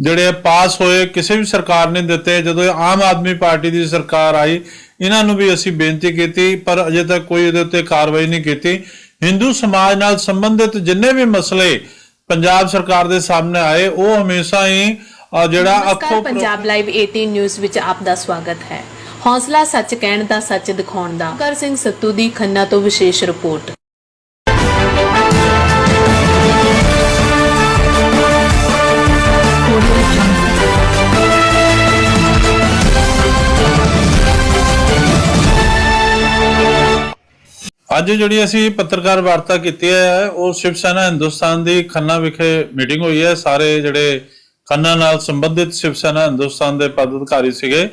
ਜਿਹੜੇ ਪਾਸ ਹੋਏ ਕਿਸੇ ਵੀ ਸਰਕਾਰ ਨੇ ਦਿੱਤੇ ਜਦੋਂ ਆਮ ਆਦਮੀ ਪਾਰਟੀ ਦੀ ਸਰਕਾਰ ਆਈ ਇਹਨਾਂ ਨੂੰ ਵੀ ਅਸੀਂ ਬੇਨਤੀ ਕੀਤੀ ਪਰ ਅਜੇ ਤੱਕ ਕੋਈ ਇਹਦੇ ਉੱਤੇ ਕਾਰਵਾਈ ਨਹੀਂ ਕੀਤੀ। ਹਿੰਦੂ ਸਮਾਜ ਨਾਲ ਸੰਬੰਧਿਤ ਜਿੰਨੇ ਵੀ ਮਸਲੇ ਪੰਜਾਬ ਸਰਕਾਰ ਦੇ ਸਾਹਮਣੇ ਆਏ ਉਹ ਹਮੇਸ਼ਾ ਹੀ ਜਿਹੜਾ ਅੱਖੋਂ ਪੰਜਾਬ ਲਾਈਵ 18 ਨਿਊਜ਼ ਵਿੱਚ ਆਪ ਦਾ ਸਵਾਗਤ ਹੈ। ਹੌਸਲਾ ਸੱਚ ਕਹਿਣ ਦਾ ਸੱਚ ਦਿਖਾਉਣ ਦਾ। ਕਰ ਸਿੰਘ ਸੱਤੂ ਦੀ ਖੰਨਾ ਤੋਂ ਵਿਸ਼ੇਸ਼ ਰਿਪੋਰਟ। ਅੱਜ ਜਿਹੜੀ ਅਸੀਂ ਪੱਤਰਕਾਰ ਵਾਰਤਾ ਕੀਤੀ ਹੈ, ਉਹ ਸ਼ਿਵ ਸੈਨਾ ਹਿੰਦੁਸਤਾਨ ਦੀ ਖੰਨਾ ਵਿਖੇ ਮੀਟਿੰਗ ਹੋਈ ਹੈ। ਸਾਰੇ ਜਿਹੜੇ ਖੰਨਾ ਨਾਲ ਸੰਬੰਧਿਤ ਸ਼ਿਵ ਸੈਨਾ ਹਿੰਦੁਸਤਾਨ ਦੇ ਪਦ ਅਧਿਕਾਰੀ ਸੀਗੇ,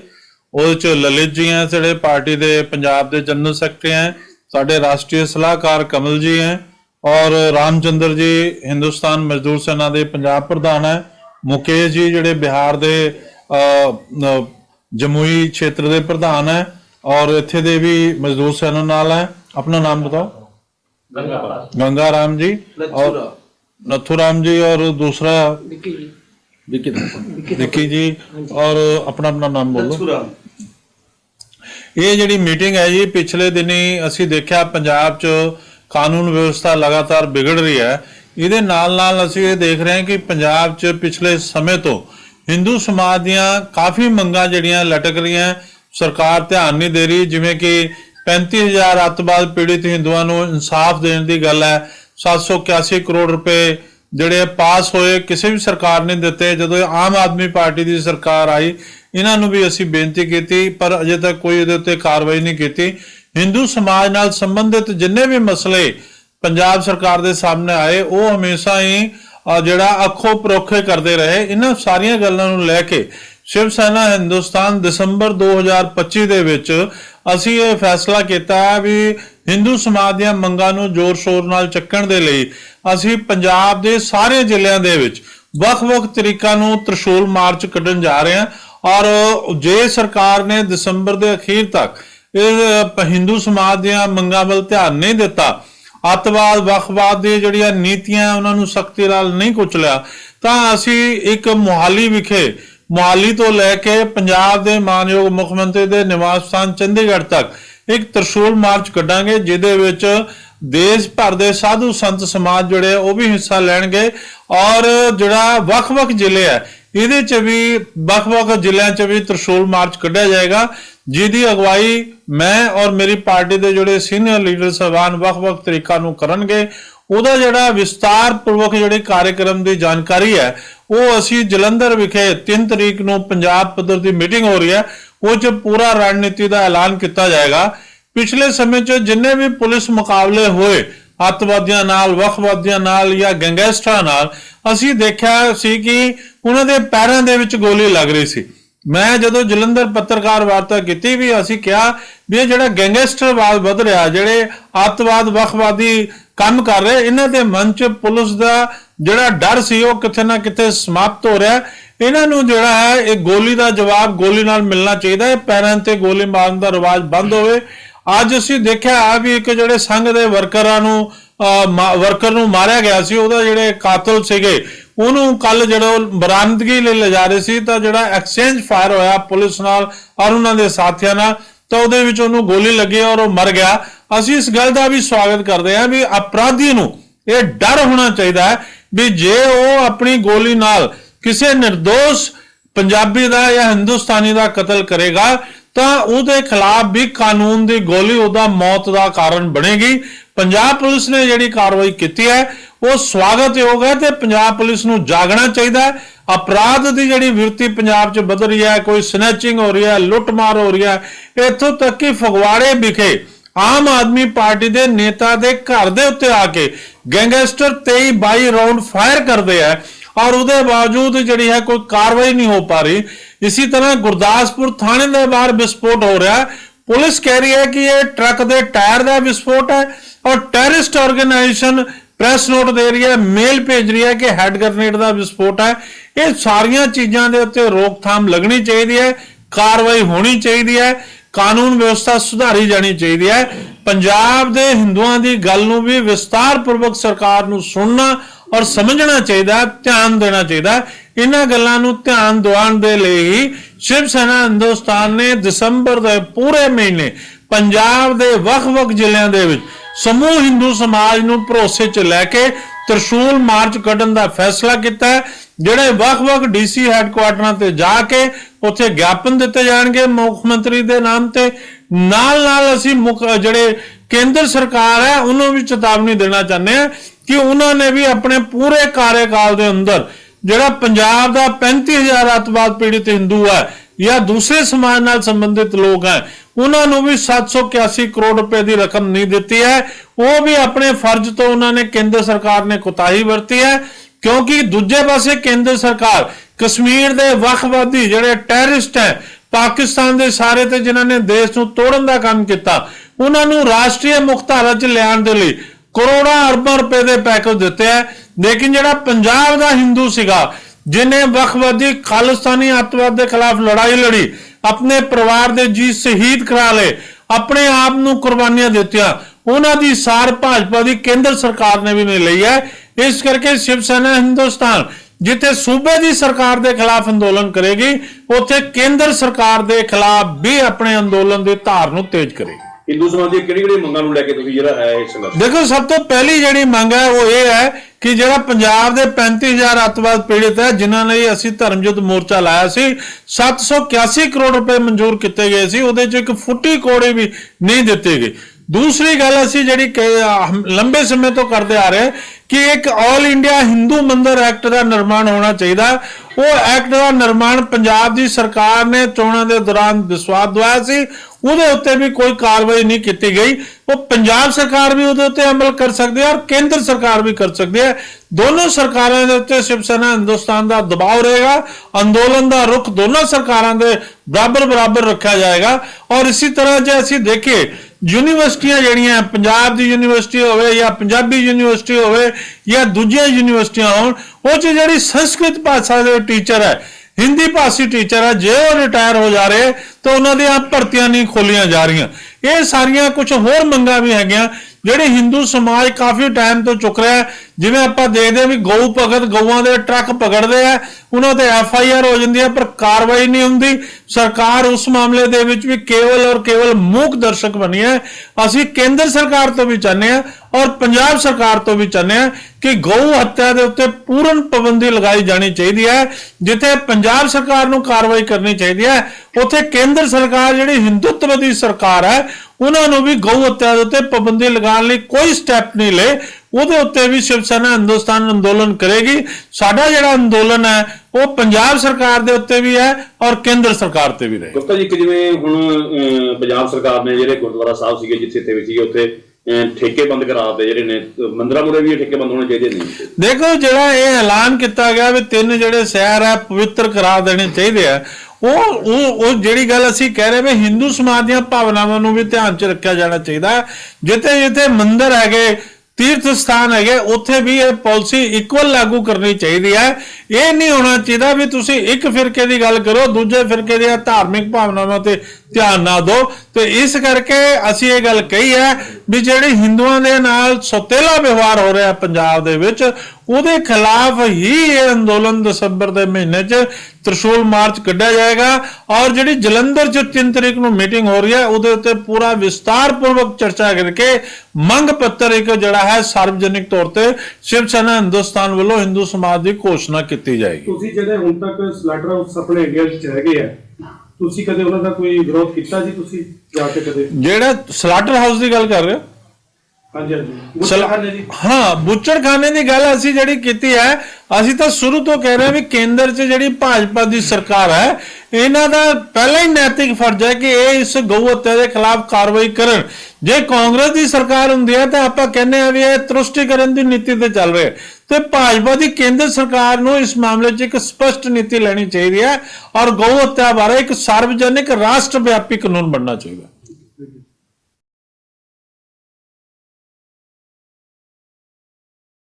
ਉਹਦੇ ਚ ਲਲਿਤ ਜੀ ਹੈ, ਜਿਹੜੇ ਪਾਰਟੀ ਦੇ ਪੰਜਾਬ ਦੇ ਜਨਰਲ ਸੈਕਟਰੀ ਹੈ, ਸਾਡੇ ਰਾਸ਼ਟਰੀ ਸਲਾਹਕਾਰ ਕਮਲ ਜੀ ਹੈ ਔਰ ਰਾਮਚੰਦਰ ਜੀ ਹਿੰਦੁਸਤਾਨ ਮਜ਼ਦੂਰ ਸੈਨਾ ਦੇ ਪੰਜਾਬ ਪ੍ਰਧਾਨ ਹੈ। ਮੁਕੇਸ਼ ਜੀ ਜਿਹੜੇ ਬਿਹਾਰ ਦੇ ਜਮੂਈ ਖੇਤਰ ਦੇ ਪ੍ਰਧਾਨ ਹੈ ਔਰ ਇੱਥੇ ਦੇ ਵੀ ਮਜ਼ਦੂਰ ਸੈਨਾ ਨਾਲ ਹੈ। ਆਪਣਾ ਨਾਮ ਬਤਾਓ गंगा राम जी और नथु राम जी और दूसरा विक्की जी और अपना अपना नाम बोलो ਇਹ ਜਿਹੜੀ ਮੀਟਿੰਗ ਹੈ ਜੀ ਪਿਛਲੇ ਦਿਨੀ ਅਸੀਂ ਦੇਖਿਆ ਪੰਜਾਬ 'ਚ ਕਾਨੂੰਨ ਵਿਵਸਥਾ ਲਗਾਤਾਰ ਵਿਗੜ ਰਹੀ ਹੈ ਇਹਦੇ ਨਾਲ ਨਾਲ ਅਸੀਂ ਇਹ ਦੇਖ ਰਹੇ ਹਾਂ ਕਿ ਪੰਜਾਬ 'ਚ ਪਿਛਲੇ ਸਮੇਂ ਤੋਂ ਹਿੰਦੂ ਸਮਾਜ ਦੀਆਂ ਕਾਫੀ ਮੰਗਾਂ ਜਿਹੜੀਆਂ ਲਟਕ ਰਹੀਆਂ ਸਰਕਾਰ ਧਿਆਨ ਨਹੀਂ ਦੇ ਰਹੀ ਜਿਵੇਂ ਕਿ 35000 ਅੱਤਵਾਦ ਪੀੜਿਤ ਹਿੰਦੂਆਂ ਨੂੰ ਇਨਸਾਫ ਦੇਣ ਦੀ ਗੱਲ ਹੈ। 781 ਕਰੋੜ ਰੁਪਏ ਜਿਹੜੇ ਪਾਸ ਹੋਏ, ਕਿਸੇ ਵੀ ਸਰਕਾਰ ਨੇ ਦਿੱਤੇ। ਜਦੋਂ ਆਮ ਆਦਮੀ ਪਾਰਟੀ ਦੀ ਸਰਕਾਰ ਆਈ, ਇਹਨਾਂ ਨੂੰ ਵੀ ਅਸੀਂ ਬੇਨਤੀ ਕੀਤੀ, ਪਰ ਅਜੇ ਤੱਕ ਕੋਈ ਇਹਦੇ ਉੱਤੇ ਕਾਰਵਾਈ ਨਹੀਂ ਕੀਤੀ। ਹਿੰਦੂ ਸਮਾਜ ਨਾਲ ਸੰਬੰਧਿਤ ਜਿੰਨੇ ਵੀ ਮਸਲੇ ਪੰਜਾਬ ਸਰਕਾਰ ਦੇ ਸਾਹਮਣੇ ਆਏ, ਉਹ ਹਮੇਸ਼ਾ ਹੀ ਜਿਹੜਾ ਅੱਖੋਂ ਪਰੋਖੇ ਕਰਦੇ ਰਹੇ। ਇਹਨਾਂ ਸਾਰੀਆਂ ਗੱਲਾਂ ਨੂੰ ਲੈ ਕੇ ਸ਼ਿਵ ਸੈਨਾ ਹਿੰਦੁਸਤਾਨ ਦਸੰਬਰ 2025 ਦੇ ਵਿੱਚ ਅਸੀਂ ਇਹ ਫੈਸਲਾ ਕੀਤਾ ਹੈ ਵੀ ਹਿੰਦੂ ਸਮਾਜ ਦੀਆਂ ਮੰਗਾਂ ਨੂੰ ਜ਼ੋਰ ਸ਼ੋਰ ਨਾਲ ਚੱਕਣ ਦੇ ਲਈ ਅਸੀਂ ਪੰਜਾਬ ਦੇ ਸਾਰੇ ਜ਼ਿਲ੍ਹਿਆਂ ਦੇ ਵਿੱਚ ਵੱਖ-ਵੱਖ ਤਰੀਕਾਂ ਨੂੰ ਤ੍ਰਿਸ਼ੂਲ ਮਾਰਚ ਕੱਢਣ ਜਾ ਰਹੇ ਹਾਂ ਔਰ ਜੇ ਸਰਕਾਰ ਨੇ ਦਸੰਬਰ ਦੇ ਅਖੀਰ ਤੱਕ ਇਹ ਪ- ਹਿੰਦੂ ਸਮਾਜ ਦੀਆਂ ਮੰਗਾਂ ਵੱਲ ਧਿਆਨ ਨਹੀਂ ਦਿੱਤਾ, ਅੱਤਵਾਦ, ਵੱਖਵਾਦ ਦੀ ਜਿਹੜੀਆਂ ਨੀਤੀਆਂ ਉਹਨਾਂ ਨੂੰ ਸਖਤੀ ਨਾਲ ਨਹੀਂ ਕੁਚਲਿਆ, ਤਾਂ ਅਸੀਂ ਇੱਕ ਮੁਹਾਲੀ ਵਿਖੇ ਮੁਹਾਲੀ ਤੋਂ ਲੈ ਕੇ ਪੰਜਾਬ ਦੇ ਮਾਨਯੋਗ ਮੁੱਖ ਮੰਤਰੀ ਦੇ ਨਿਵਾਸ ਸਥਾਨ ਚੰਡੀਗੜ੍ਹ ਤੱਕ ਇੱਕ ਤਰਸ਼ੂਲ ਮਾਰਚ ਕੱਢਾਂਗੇ, ਜਿਹਦੇ ਵਿੱਚ ਦੇਸ਼ ਭਰ ਦੇ ਸਾਧੂ ਸੰਤ ਸਮਾਜ ਜਿਹੜੇ ਉਹ ਵੀ ਹਿੱਸਾ ਲੈਣਗੇ ਔਰ ਜਿਹੜਾ ਵੱਖ-ਵੱਖ ਜ਼ਿਲ੍ਹੇ ਹੈ ਇਹਦੇ ਚ ਵੀ ਵੱਖ-ਵੱਖ ਜ਼ਿਲ੍ਹਿਆਂ ਚ ਵੀ ਤਰਸ਼ੂਲ ਮਾਰਚ ਕੱਢਿਆ ਜਾਏਗਾ, ਜਿਹਦੀ ਅਗਵਾਈ ਮੈਂ ਔਰ ਮੇਰੀ ਪਾਰਟੀ ਦੇ ਜਿਹੜੇ ਸੀਨੀਅਰ ਲੀਡਰ ਸਹਿਬਾਨ ਵੱਖ-ਵੱਖ ਤਰੀਕਾ ਨੂੰ ਕਰਨਗੇ, ਉਹਦਾ ਜਿਹੜਾ ਵਿਸਤਾਰ ਪੂਰਵਕ ਜਿਹੜੇ ਕਾਰਜਕ੍ਰਮ ਦੀ ਜਾਣਕਾਰੀ ਹੈ ਉਹ ਅਸੀਂ ਜਲੰਧਰ ਵਿਖੇ 3 ਤਰੀਕ ਨੂੰ ਪੰਜਾਬ ਪੱਧਰ ਦੀ ਮੀਟਿੰਗ ਹੋ ਰਹੀ ਹੈ, ਉਹ ਚ ਪੂਰਾ ਰਣਨੀਤੀ ਦਾ ਐਲਾਨ ਕੀਤਾ ਜਾਏਗਾ। ਪਿਛਲੇ ਸਮੇਂ 'ਚ ਜਿੰਨੇ ਵੀ ਪੁਲਿਸ ਮੁਕਾਬਲੇ ਹੋਏ, ਅੱਤਵਾਦੀਆਂ ਨਾਲ, ਵੱਖਵਾਦੀਆਂ ਨਾਲ ਜਾਂ ਗੈਂਗਸਟਰਾਂ ਨਾਲ, ਅਸੀਂ ਦੇਖਿਆ ਸੀ ਕਿ ਉਹਨਾਂ ਦੇ ਪੈਰਾਂ ਦੇ ਵਿੱਚ ਗੋਲੀ ਲੱਗ ਰਹੀ ਸੀ। ਮੈਂ ਜਦੋਂ ਜਲੰਧਰ ਪੱਤਰਕਾਰ ਵਾਰਤਾ ਕੀਤੀ ਵੀ ਅਸੀਂ ਕਿਹਾ ਵੀ ਇਹ ਜਿਹੜਾ ਗੈਂਗਸਟਰਵਾਦ ਵੱਧ ਰਿਹਾ, ਜਿਹੜੇ ਅੱਤਵਾਦ, ਵੱਖਵਾਦੀ ਕੰਮ ਕਰ ਰਹੇ, ਇਹਨਾਂ ਦੇ ਮਨ 'ਚ ਪੁਲਿਸ ਦਾ ਜਿਹੜਾ ਡਰ ਸੀ ਉਹ ਕਿਤੇ ਨਾ ਕਿਤੇ ਸਮਾਪਤ ਹੋ ਰਿਹਾ ਇਹਨਾਂ ਨੂੰ ਜਿਹੜਾ ਹੈ, ਇਹ ਗੋਲੀ ਦਾ ਜਵਾਬ ਗੋਲੀ ਨਾਲ ਮਿਲਣਾ ਚਾਹੀਦਾ ਹੈ। ਪੈਰਾਂ ਤੇ ਗੋਲੀ ਮਾਰਨ ਦਾ ਰਿਵਾਜ ਬੰਦ ਹੋਵੇ। ਅੱਜ ਅਸੀਂ ਦੇਖਿਆ ਆ ਵੀ ਇੱਕ ਜਿਹੜੇ ਸੰਘ ਦੇ ਵਰਕਰਾਂ ਨੂੰ ਵਰਕਰ ਨੂੰ ਮਾਰਿਆ ਗਿਆ ਸੀ, ਉਹਦਾ ਜਿਹੜੇ ਕਾਤਲ ਸੀਗੇ, ਉਹਨੂੰ ਕੱਲ ਜਿਹੜਾ ਬਰਾਮਦਗੀ ਲਈ ਲਿਜਾ ਰਹੇ ਸੀ, ਤਾਂ ਜਿਹੜਾ ਐਕਸਚੇਂਜ ਫਾਇਰ ਹੋਇਆ ਪੁਲਿਸ ਨਾਲ ਔਰ ਉਹਨਾਂ ਦੇ ਸਾਥੀਆਂ ਨਾਲ, ਤਾਂ ਉਹਦੇ ਵਿੱਚ ਉਹਨੂੰ ਗੋਲੀ ਲੱਗੀ ਔਰ ਉਹ ਮਰ ਗਿਆ। ਅਸੀਂ ਇਸ ਗੱਲ ਦਾ ਵੀ ਸਵਾਗਤ ਕਰਦੇ ਹਾਂ ਵੀ ਅਪਰਾਧੀ ਨੂੰ ਇਹ ਡਰ ਹੋਣਾ ਚਾਹੀਦਾ ਹੈ ਵੀ ਜੇ ਉਹ ਆਪਣੀ ਗੋਲੀ ਨਾਲ ਕਿਸੇ નિર્ਦੋਸ਼ ਪੰਜਾਬੀ ਦਾ ਜਾਂ ਹਿੰਦੁਸਤਾਨੀ ਦਾ ਕਤਲ ਕਰੇਗਾ, ਤਾਂ ਉਹਦੇ ਖਿਲਾਫ ਵੀ ਕਾਨੂੰਨ ਦੀ ਗੋਲੀ ਉਹਦਾ ਮੌਤ ਦਾ ਕਾਰਨ ਬਣੇਗੀ। ਪੰਜਾਬ ਪੁਲਿਸ ਨੇ ਜਿਹੜੀ ਕਾਰਵਾਈ ਕੀਤੀ ਹੈ, ਉਹ ਸਵਾਗਤਯੋਗ ਹੈ ਤੇ ਪੰਜਾਬ ਪੁਲਿਸ ਨੂੰ ਜਾਗਣਾ ਚਾਹੀਦਾ ਹੈ। ਅਪਰਾਧ ਦੀ ਜਿਹੜੀ ਵਿਰਤੀ ਪੰਜਾਬ 'ਚ ਵੱਧ ਰਹੀ ਹੈ, ਕੋਈ ਸਨੈਚਿੰਗ ਹੋ ਰਹੀ ਹੈ, ਲੁੱਟਮਾਰ ਹੋ ਰਹੀ ਹੈ, ਇੱਥੋਂ ਤੱਕ ਕਿ ਫਗਵਾੜੇ ਵਿਖੇ ਆਮ ਆਦਮੀ ਪਾਰਟੀ ਦੇ ਨੇਤਾ ਦੇ ਘਰ ਦੇ ਉੱਤੇ ਆ ਕੇ ਗੈਂਗਸਟਰ 23 22 ਰਾਉਂਡ ਫਾਇਰ ਕਰਦੇ ਆ ਔਰ ਉਹਦੇ ਬਾਵਜੂਦ ਜਿਹੜੀ ਹੈ ਕੋਈ ਕਾਰਵਾਈ ਨਹੀਂ ਹੋ ਪਾ ਰਹੀ। ਇਸੇ ਤਰ੍ਹਾਂ ਗੁਰਦਾਸਪੁਰ ਥਾਣੇ ਦੇ ਬਾਹਰ ਵਿਸਫੋਟ ਹੋ ਰਿਹਾ। ਪੁਲਿਸ ਕਹਿ ਰਹੀ ਹੈ ਕਿ ਇਹ ਟਰੱਕ ਦੇ ਟਾਇਰ ਦਾ ਵਿਸਫੋਟ ਹੈ ਔਰ ਟੈਰਰਿਸਟ ਆਰਗੇਨਾਈਜੇਸ਼ਨ ਪ੍ਰੈਸ ਨੋਟ ਦੇ ਰਹੀ ਹੈ, ਮੇਲ ਭੇਜ ਰਹੀ ਹੈ ਕਿ ਹੈਡ ਗ੍ਰਨੇਡ ਦਾ ਵਿਸਫੋਟ ਹੈ। ਇਹ ਸਾਰੀਆਂ ਚੀਜ਼ਾਂ ਦੇ ਉੱਤੇ ਰੋਕਥਾਮ ਲੱਗਣੀ ਚਾਹੀਦੀ ਹੈ, ਕਾਰਵਾਈ ਹੋਣੀ ਚਾਹੀਦੀ ਹੈ। ਕਾਨੂੰਨ ਵਿਵਸਥਾ ਸੁਧਾਰੀ ਜਾਣੀ ਚਾਹੀਦੀ ਹੈ। ਪੰਜਾਬ ਦੇ ਹਿੰਦੂਆਂ ਦੀ ਗੱਲ ਨੂੰ ਵੀ ਵਿਸਤਾਰ ਸਰਕਾਰ ਨੂੰ ਸੁਣਨਾ ਔਰ ਸਮਝਣਾ ਚਾਹੀਦਾ ਧਿਆਨ ਦੇਣਾ ਚਾਹੀਦਾ ਇਹਨਾਂ ਗੱਲਾਂ ਨੂੰ ਧਿਆਨ ਦਿਵਾਉਣ ਦੇ ਲਈ ਸ਼ਿਵ ਸੈਨਾ ਹਿੰਦੁਸਤਾਨ ਨੇ ਦਸੰਬਰ ਦੇ ਪੂਰੇ ਮਹੀਨੇ ਪੰਜਾਬ ਦੇ ਵੱਖ-ਵੱਖ ਜ਼ਿਲ੍ਹਿਆਂ ਦੇ ਵਿੱਚ ਸਮੂਹ ਹਿੰਦੂ ਸਮਾਜ ਨੂੰ ਭਰੋਸੇ 'ਚ ਲੈ ਕੇ ਤ੍ਰਿਸ਼ੂਲ ਮਾਰਚ ਕੱਢਣ ਦਾ ਫੈਸਲਾ ਕੀਤਾ ਜਿਹੜੇ ਵੱਖ-ਵੱਖ ਡੀਸੀ ਹੈੱਡਕੁਆਟਰਾਂ ਤੇ ਜਾ ਕੇ ਉੱਥੇ ਗਿਆਪਨ ਦਿੱਤੇ ਜਾਣਗੇ ਮੁੱਖ ਮੰਤਰੀ ਦੇ ਨਾਮ ਤੇ। ਨਾਲ ਨਾਲ ਅਸੀਂ ਜਿਹੜੇ ਕੇਂਦਰ ਸਰਕਾਰ ਹੈ, ਉਹਨੂੰ ਵੀ ਚੇਤਾਵਨੀ ਦੇਣਾ ਚਾਹੁੰਦੇ ਹਾਂ ਕਿ ਉਹਨਾਂ ਨੇ ਵੀ ਆਪਣੇ ਪੂਰੇ ਕਾਰਜਕਾਲ ਦੇ ਅੰਦਰ, ਜਿਹੜਾ ਪੰਜਾਬ ਦਾ 35000 ਅੱਤਵਾਦ ਪੀੜਿਤ ਹਿੰਦੂ ਹੈ ਜਾਂ ਦੂਸਰੇ ਸਮਾਜ ਨਾਲ ਸੰਬੰਧਿਤ ਲੋਕ ਹੈ, ਉਹਨਾਂ ਨੂੰ ਵੀ 781 ਕਰੋੜ ਰੁਪਏ ਦੀ ਰਕਮ ਨਹੀਂ ਦਿੱਤੀ ਹੈ। ਉਹ ਵੀ ਆਪਣੇ ਫਰਜ਼ ਤੋਂ ਉਹਨਾਂ ਨੇ ਕੇਂਦਰ ਸਰਕਾਰ ਨੇ ਕੁਤਾਹੀ ਵਰਤੀ ਹੈ, ਕਿਉਂਕਿ ਦੂਜੇ ਪਾਸੇ ਕੇਂਦਰ ਸਰਕਾਰ ਕਸ਼ਮੀਰ ਦੇ ਵੱਖਵਾਦੀ ਜਿਹੜੇ ਟੈਰਰਿਸਟ ਹੈ, ਪਾਕਿਸਤਾਨ ਦੇ ਸਾਰੇ ਤੇ ਜਿਨ੍ਹਾਂ ਨੇ ਦੇਸ਼ ਨੂੰ ਤੋੜਨ ਦਾ ਕੰਮ ਕੀਤਾ, ਉਹਨਾਂ ਨੂੰ ਰਾਸ਼ਟਰੀ ਮੁਖਤਾਰਾ 'ਚ ਲਿਆਉਣ ਦੇ ਲਈ ਕਰੋੜਾਂ ਅਰਬਾਂ ਰੁਪਏ ਦੇ ਪੈਕੇਜ ਦਿੱਤੇ ਹੈ। ਲੇਕਿਨ ਜਿਹੜਾ ਪੰਜਾਬ ਦਾ ਹਿੰਦੂ ਸੀਗਾ ਜਿਨੇ ਵੱਖਵਾਦੀ ਖਾਲਿਸਤਾਨੀ ਅੱਤਵਾਦ ਦੇ ਖਿਲਾਫ ਲੜਾਈ ਲੜੀ, ਆਪਣੇ ਪਰਿਵਾਰ ਦੇ ਜੀ ਸ਼ਹੀਦ ਕਰਾ ਲਏ, ਆਪਣੇ ਆਪ ਨੂੰ ਕੁਰਬਾਨੀਆਂ ਦਿੱਤੀਆਂ, ਉਹਨਾਂ ਦੀ ਸਾਰ ਭਾਜਪਾ ਦੀ ਕੇਂਦਰ ਸਰਕਾਰ ਨੇ ਵੀ ਨਹੀਂ ਲਈ ਹੈ। ਇਸ ਕਰਕੇ ਸ਼ਿਵ ਸੈਨਾ ਹਿੰਦੁਸਤਾਨ ਜਿੱਥੇ ਸੂਬੇ ਦੀ ਸਰਕਾਰ ਦੇ ਖਿਲਾਫ ਅੰਦੋਲਨ ਕਰੇਗੀ ਉੱਥੇ ਕੇਂਦਰ ਸਰਕਾਰ ਦੇ ਖਿਲਾਫ ਵੀ ਆਪਣੇ ਅੰਦੋਲਨ ਦੀ ਧਾਰ ਨੂੰ ਤੇਜ਼ ਕਰੇਗੀ। ਹਿੰਦੂ ਸਮਾਜ ਦੀਆਂ ਕਿਹੜੀ ਕਿਹੜੀ ਮੰਗਾਂ ਨੂੰ ਲੈ ਕੇ ਤੁਸੀਂ ਜਿਹੜਾ ਹੈ ਇਹ ਸੰਘਰਸ਼ ਦੇਖੋ ਸਭ ਤੋਂ ਪਹਿਲੀ ਜਿਹੜੀ ਮੰਗ ਹੈ ਉਹ ਇਹ ਹੈ ਕਿ ਜਿਹੜਾ ਪੰਜਾਬ ਦੇ 35000 ਅੱਤਵਾਦ ਪੀੜਿਤ ਹੈ ਜਿਨ੍ਹਾਂ ਲਈ ਅਸੀਂ ਧਰਮਯੁੱਧ ਮੋਰਚਾ ਲਾਇਆ ਸੀ 781 ਕਰੋੜ ਰੁਪਏ ਮਨਜ਼ੂਰ ਕੀਤੇ ਗਏ ਸੀ ਉਹਦੇ ਚ ਇੱਕ ਫੁੱਟੀ ਕੋੜੇ ਵੀ ਨਹੀਂ ਦਿੱਤੇ ਗਏ ਦੂਸਰੀ ਗੱਲ ਅਸੀਂ ਜਿਹੜੀ ਲੰਬੇ ਸਮੇਂ ਤੋਂ ਕਰਦੇ ਆ ਰਹੇ ਕਿ ਇੱਕ ਆਲ ਇੰਡੀਆ ਹਿੰਦੂ ਮੰਦਰ ਐਕਟ ਦਾ ਨਿਰਮਾਣ ਹੋਣਾ ਚਾਹੀਦਾ। ਉਹ ਐਕਟ ਦਾ ਨਿਰਮਾਣ ਪੰਜਾਬ ਦੀ ਸਰਕਾਰ ਨੇ ਚੋਣਾਂ ਦੇ ਦੌਰਾਨ ਵਿਸ਼ਵਾਸ ਦਵਾਇਆ ਸੀ। ਉਹਦੇ ਉੱਤੇ ਵੀ ਕੋਈ ਕਾਰਵਾਈ ਨਹੀਂ ਕੀਤੀ ਗਈ। ਉਹ ਪੰਜਾਬ ਸਰਕਾਰ ਵੀ ਉਹਦੇ ਉੱਤੇ ਅਮਲ ਕਰ ਸਕਦੀ ਹੈ ਔਰ ਕੇਂਦਰ ਸਰਕਾਰ ਵੀ ਕਰ ਸਕਦੀ ਹੈ। ਦੋਨੋਂ ਸਰਕਾਰਾਂ ਦੇ ਉੱਤੇ ਸ਼ਿਵ ਸੈਨਾ ਹਿੰਦੁਸਤਾਨ ਦਾ ਦਬਾਅ ਰਹੇਗਾ। ਅੰਦੋਲਨ ਦਾ ਰੁਖ ਦੋਨੋਂ ਸਰਕਾਰਾਂ ਦੇ ਬਰਾਬਰ ਬਰਾਬਰ ਰੱਖਿਆ ਜਾਏਗਾ। ਔਰ ਇਸੇ ਤਰ੍ਹਾਂ ਜੇ ਅਸੀਂ ਦੇਖੀਏ ਯੂਨੀਵਰਸਿਟੀਆਂ ਜਿਹੜੀਆਂ, ਪੰਜਾਬ ਦੀ ਯੂਨੀਵਰਸਿਟੀ ਹੋਵੇ ਜਾਂ ਪੰਜਾਬੀ ਯੂਨੀਵਰਸਿਟੀ ਹੋਵੇ ਜਾਂ ਦੂਜੀਆਂ ਯੂਨੀਵਰਸਿਟੀਆਂ ਹੋਣ, ਉਹ 'ਚ ਜਿਹੜੀ ਸੰਸਕ੍ਰਿਤ ਭਾਸ਼ਾ ਦੇ ਟੀਚਰ ਹੈ, ਹਿੰਦੀ ਭਾਸ਼ੀ ਟੀਚਰ ਹੈ, ਜੇ ਉਹ ਰਿਟਾਇਰ ਹੋ ਜਾ ਰਹੇ, ਤਾਂ ਉਹਨਾਂ ਦੀਆਂ ਭਰਤੀਆਂ ਨਹੀਂ ਖੋਲੀਆਂ ਜਾ ਰਹੀਆਂ। ਇਹ ਸਾਰੀਆਂ ਕੁਝ ਹੋਰ ਮੰਗਾਂ ਵੀ ਹੈਗੀਆਂ ਜਿਹੜੀ ਹਿੰਦੂ ਸਮਾਜ ਕਾਫੀ ਟਾਈਮ ਤੋਂ ਚੁੱਕ ਰਿਹਾ ਹੈ। ਜਿਵੇਂ ਆਪਾਂ ਦੇਖਦੇ ਹਾਂ ਵੀ ਗਊ ਭਗਤ ਗਊਆਂ ਦੇ ਟਰੱਕ ਪਕੜਦੇ ਆ, ਉਹਨਾਂ ਤੇ ਐਫ ਆਈ ਆਰ ਹੋ ਜਾਂਦੀ ਹੈ, ਪਰ ਕਾਰਵਾਈ ਨਹੀਂ ਹੁੰਦੀ ਸਰਕਾਰ ਉਸ ਮਾਮਲੇ ਦੇ ਵਿੱਚ ਵੀ ਕੇਵਲ ਔਰ ਕੇਵਲ ਮੂਕ ਦਰਸ਼ਕ ਬਣੀ ਹੈ ਅਸੀਂ ਕੇਂਦਰ ਸਰਕਾਰ ਤੋਂ ਵੀ ਚਾਹੁੰਦੇ ਹਾਂ ਔਰ ਪੰਜਾਬ ਸਰਕਾਰ ਤੋਂ ਵੀ ਚਾਹੁੰਦੇ ਹਾਂ ਕਿ ਗਊ ਹੱਤਿਆ ਦੇ ਉੱਤੇ ਪੂਰਨ ਪਾਬੰਦੀ ਲਗਾਈ ਜਾਣੀ ਚਾਹੀਦੀ ਹੈ, ਜਿੱਥੇ ਪੰਜਾਬ ਸਰਕਾਰ ਨੂੰ ਕਾਰਵਾਈ ਕਰਨੀ ਚਾਹੀਦੀ ਹੈ ਉੱਥੇ ਕੇਂਦਰ ਸਰਕਾਰ ਜਿਹੜੀ ਹਿੰਦੁੱਤਵਦੀ ਸਰਕਾਰ ਹੈ ਉਹਨਾਂ ਨੂੰ ਵੀ ਗਊ ਹੱਤਿਆ ਦੇ ਉੱਤੇ ਪਾਬੰਦੀ ਲਗਾਉਣ ਲਈ ਕੋਈ ਸਟੈਪ ਨਹੀਂ ਲਏ। ਉਹਦੇ ਉੱਤੇ ਵੀ ਸ਼ਿਵ ਸੈਨਾ ਹਿੰਦੁਸਤਾਨ ਅੰਦੋਲਨ ਕਰੇਗੀ। ਸਾਡਾ ਜਿਹੜਾ ਅੰਦੋਲਨ ਹੈ ਉਹ ਪੰਜਾਬ ਸਰਕਾਰ ਦੇ ਉੱਤੇ ਵੀ ਹੈ ਔਰ ਕੇਂਦਰ ਸਰਕਾਰ ਤੇ ਵੀ ਰਹੇ ਗੁਪਤਾ ਜੀ ਜਿਵੇਂ ਹੁਣ ਪੰਜਾਬ ਸਰਕਾਰ ਨੇ ਜਿਹੜੇ ਗੁਰਦੁਆਰਾ ਸਾਹਿਬ ਸੀਗੇ ਜਿੱਥੇ ਤੇ ਵੀ ਸੀਗੇ ਉੱਥੇ ਠੇਕੇ ਬੰਦ ਕਰਾ ਦਿੱਤੇ ਜਿਹੜੇ ਨੇ ਮੰਦਿਰਾਂ ਮੁਰੇ ਵੀ ਠੇਕੇ ਬੰਦ ਹੋਣੇ ਚਾਹੀਦੇ ਨੇ। ਦੇਖੋ ਜਿਹੜਾ ਇਹ ਐਲਾਨ ਕੀਤਾ ਗਿਆ ਵੀ ਤਿੰਨ ਜਿਹੜੇ ਸ਼ਹਿਰ ਹੈ ਪਵਿੱਤਰ ਕਰਾ ਦੇਣੇ ਚਾਹੀਦੇ ਆ। ਉਹ ਉਹ ਉਹ ਜਿਹੜੀ ਗੱਲ ਅਸੀਂ ਕਹਿ ਰਹੇ ਵੀ ਹਿੰਦੂ ਸਮਾਜ ਦੀਆਂ ਭਾਵਨਾਵਾਂ ਨੂੰ ਵੀ ਧਿਆਨ 'ਚ ਰੱਖਿਆ ਜਾਣਾ ਚਾਹੀਦਾ ਜਿੱਥੇ ਜਿੱਥੇ ਮੰਦਿਰ ਹੈਗੇ, ਤੀਰਥ ਸਥਾਨ ਹੈਗੇ, ਉੱਥੇ ਵੀ ਇਹ ਪਾਲਿਸੀ ਇਕੁਅਲ ਲਾਗੂ ਕਰਨੀ ਚਾਹੀਦੀ ਹੈ। ਇਹ ਨਹੀਂ ਹੋਣਾ ਚਾਹੀਦਾ ਵੀ ਤੁਸੀਂ ਇੱਕ ਫਿਰਕੇ ਦੀ ਗੱਲ ਕਰੋ, ਦੂਜੇ ਫਿਰਕੇ ਦੀਆਂ ਧਾਰਮਿਕ ਭਾਵਨਾਵਾਂ ਤੇ ਧਿਆਨ ਨਾ ਦਿਓ ਤੇ ਇਸ ਕਰਕੇ ਅਸੀਂ ਇਹ ਗੱਲ ਕਹੀ ਹੈ ਵੀ ਜਿਹੜੀ ਹਿੰਦੂਆਂ ਦੇ ਨਾਲ ਸੋਤੇਲਾ ਵਿਵਹਾਰ ਹੋ ਰਿਹਾ ਪੰਜਾਬ ਦੇ ਵਿੱਚ, ਉਹਦੇ ਖਿਲਾਫ ਹੀ ਇਹ ਅੰਦੋਲਨ ਦਸੰਬਰ ਦੇ ਮਹੀਨੇ 'ਚ ਤ੍ਰਿਸ਼ੂਲ ਮਾਰਚ ਕੱਢਿਆ ਜਾਏਗਾ ਔਰ ਜਿਹੜੀ ਜਲੰਧਰ 'ਚ 3 ਤਰੀਕ ਨੂੰ ਮੀਟਿੰਗ ਹੋ ਰਹੀ ਹੈ, ਉਹਦੇ ਉੱਤੇ ਪੂਰਾ ਵਿਸਤਾਰਪੂਰਵਕ ਚਰਚਾ ਕਰਕੇ ਮੰਗ ਪੱਤਰ ਇੱਕ ਜਿਹੜਾ ਹੈ ਸਾਰਵਜਨਿਕ ਤੌਰ ਤੇ ਸ਼ਿਵ ਸੈਨਾ ਹਿੰਦੁਸਤਾਨ ਵੱਲੋਂ ਹਿੰਦੂ ਸਮਾਜ ਦੀ ਘੋਸ਼ਣਾ ਕੀਤੀ ਜਾਏਗੀ। ਤੁਸੀਂ ਜਿਹੜੇ ਹੁਣ ਤੱਕ ਸਲੈਟਰ ਹਾਊਸ ਆਪਣੇ ਇੰਡੀਆ ਵਿੱਚ ਹੈਗੇ ਆ ਤੁਸੀਂ ਕਦੇ ਉਹਨਾਂ ਦਾ ਕੋਈ ਵਿਰੋਧ ਕੀਤਾ ਜੀ ਤੁਸੀਂ ਜਾ ਕੇ ਕਦੇ? ਜਿਹੜਾ ਸਲਾਟਰ ਹਾਊਸ ਦੀ ਗੱਲ ਕਰ ਰਹੇ ਹੋ? ਹਾਂਜੀ ਹਾਂਜੀ। ਹਾਂ ਬੁੱਚੜਖਾਨੇ ਦੀ ਗੱਲ ਅਸੀਂ ਜਿਹੜੀ ਕੀਤੀ ਹੈ ਅਸੀਂ ਤਾਂ ਸ਼ੁਰੂ ਤੋਂ ਕਹਿ ਰਹੇ ਹਾਂ ਵੀ ਕੇਂਦਰ 'ਚ ਜਿਹੜੀ ਭਾਜਪਾ ਦੀ ਸਰਕਾਰ ਹੈ ਇਹਨਾਂ ਦਾ ਪਹਿਲਾ ਹੀ ਨੈਤਿਕ ਫਰਜ਼ ਹੈ ਕਿ ਇਹ ਇਸ ਗਊ ਹੱਤਿਆ ਦੇ ਖਿਲਾਫ ਕਾਰਵਾਈ ਕਰਨ। ਜੇ ਕਾਂਗਰਸ ਦੀ ਸਰਕਾਰ ਹੁੰਦੀ ਹੈ ਤਾਂ ਆਪਾਂ ਕਹਿੰਦੇ ਆ ਵੀ ਇਹ ਤ੍ਰਿਸ਼ਟੀਕਰਨ ਦੀ ਨੀਤੀ ਤੇ ਚੱਲ ਰਿਹਾ। ਤੇ ਭਾਜਪਾ ਦੀ ਕੇਂਦਰ ਸਰਕਾਰ ਨੂੰ ਇਸ ਮਾਮਲੇ 'ਚ ਇੱਕ ਸਪਸ਼ਟ ਨੀਤੀ ਲੈਣੀ ਚਾਹੀਦੀ ਹੈ ਔਰ ਗਊ ਹੱਤਿਆ ਬਾਰੇ ਇੱਕ ਸਾਰਵਜਨਿਕ ਰਾਸ਼ਟਰ ਵਿਆਪੀ ਕਾਨੂੰਨ ਬਣਨਾ ਚਾਹੀਦਾ।